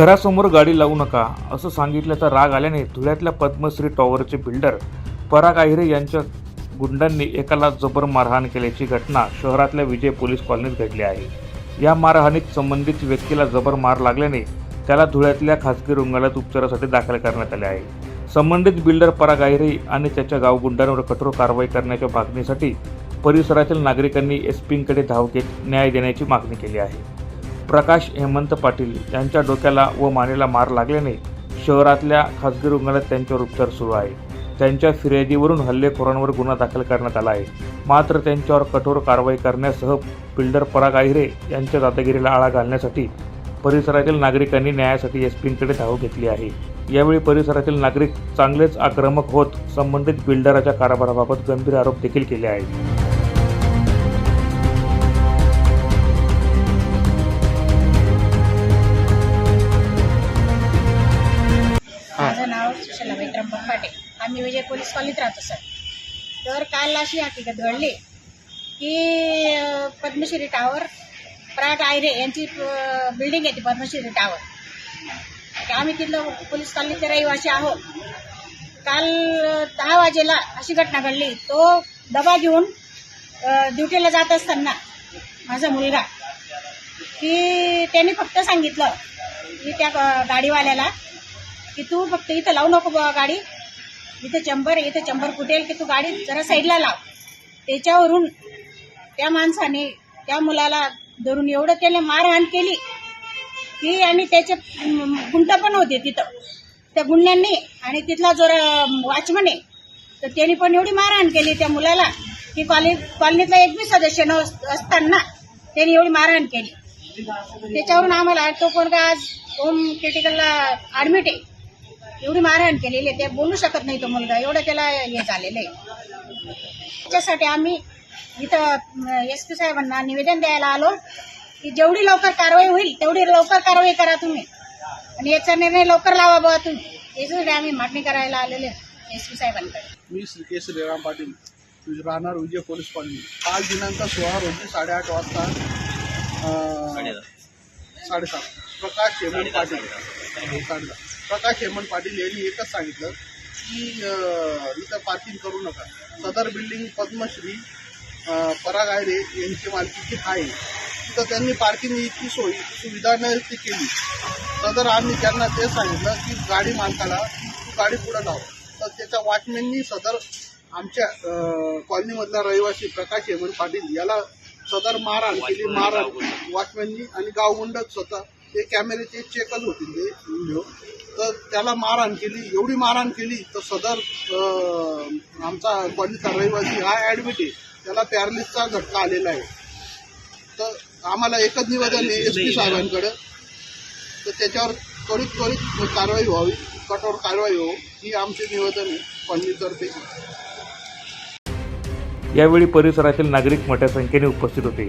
घरासमोर गाडी लावू नका असं सांगितल्याचा राग आल्याने धुळ्यातल्या पद्मश्री टॉवरचे बिल्डर पराग आहिरे यांच्या गुंडांनी एकाला जबर मारहाण केल्याची घटना शहरातल्या विजय पोलीस कॉलनीत घडली आहे. या मारहाणीत संबंधित व्यक्तीला जबर मार लागल्याने त्याला धुळ्यातल्या खासगी रुग्णालयात उपचारासाठी दाखल करण्यात आले आहे. संबंधित बिल्डर पराग आहिरे आणि त्याच्या गाव गुंडांवर कठोर कारवाई करण्याच्या मागणीसाठी परिसरातील नागरिकांनी एसपींकडे धाव घेत न्याय देण्याची मागणी केली आहे. प्रकाश हेमंत पाटील यांच्या डोक्याला व मानेला मार लागल्याने शहरातल्या खासगी रुग्णालयात त्यांच्यावर उपचार सुरू आहे. त्यांच्या फिर्यादीवरून हल्लेखोरांवर गुन्हा दाखल करण्यात आला आहे. मात्र त्यांच्यावर कठोर कारवाई करण्यासह बिल्डर पराग आहिरे यांच्या दादागिरीला आळा घालण्यासाठी परिसरातील नागरिकांनी न्यायासाठी एस पींकडे धाव घेतली आहे. यावेळी परिसरातील नागरिक चांगलेच आक्रमक होत संबंधित बिल्डराच्या कारभाराबाबत गंभीर आरोप देखील केले आहेत. नाव सुशला विक्रम बंबाटे आम्ही विजय पोलीस कॉलनीत राहतो सर. तर काल अशी हकीकत घडली की पद्मश्री टावर प्राग आयरे यांची बिल्डिंग आहे ती पद्मश्री टावर आम्ही तिथलं पोलीस कॉलनीचे रहिवासी आहोत. काल दहा वाजेला अशी घटना घडली. तो डबा घेऊन ड्युटीला जात असताना माझा मुलगा की त्यांनी फक्त सांगितलं की त्या गाडीवाल्याला की तू फक्त इथं लावू नको बुवा गाडी. इथं चंबर आहे, इथं चंबर फुटेल की तू गाडी जरा साईडला लाव. त्याच्यावरून त्या माणसाने त्या मुलाला धरून एवढं त्याने मारहाण केली की आणि त्याचे गुंड पण होते तिथं. त्या गुंड्यांनी आणि तिथला जो वॉचमन आहे तर त्यांनी पण एवढी मारहाण केली त्या मुलाला की कॉलनी कॉलनीतला एक बी सदस्य न असताना त्यांनी एवढी मारहाण केली. त्याच्यावरून आम्हाला तो कोणता आज होम क्रिटिकलला ॲडमिट आहे. एवढी मारहाण केलेली आहे ते बोलू शकत नाही तो मुलगा. एवढं त्याला हे झालेलं आहे. त्याच्यासाठी आम्ही इथं एस पी साहेबांना निवेदन द्यायला आलो की जेवढी लवकर कारवाई होईल तेवढी लवकर कारवाई करा तुम्ही. आणि याचा निर्णय लवकर लावा बुवा तुम्ही. याच्यासाठी आम्ही मागणी करायला आलेले एस पी साहेबांकडे. मी श्री के श्रीराम पाटील. राहणार विजय पोलीस कॉलनी. काल दिनांक सोळा रोजी साडेआठ वाजता अं, साडेसात. प्रकाश हेमंत पाटील. साडेसात प्रकाश हेमंत पाटील यांनी एकच सांगितलं की इथं पार्किंग करू नका. सदर बिल्डिंग पद्मश्री पराग आयरे यांची मालकीची आहे. तिथं त्यांनी पार्किंग इतकी सोयी सुविधा न ती केली. सदर आम्ही त्यांना ते सांगितलं की गाडी मालकाला तू गाडी पुढे लाव. तर त्याच्या वॉचमॅननी सदर आमच्या कॉलनीमधला रहिवासी प्रकाश हेमंत पाटील याला सदर मारहाण केली. मारहाण वॉचमॅननी आणि गावगुंड स्वतः ते कॅमेऱ्याचे चेकच होतील ते व्हिडिओ तर त्याला मारहाण केली. एवढी मारहाण केली तर सदर आमचा कॉलनीचा रहिवासी हा ॲडमिट आहे. त्याला पॅरालिसचा झटका आलेला आहे. तर आम्हाला एकच निवेदन आहे एस पी साहेबांकडं. तर त्याच्यावर त्वरित त्वरित कारवाई व्हावी. कठोर कारवाई हो ही आमचे निवेदन आहे कॉलनीतर्फे यावेळी परिसरातील नागरिक मोठ्या संख्येने उपस्थित होते.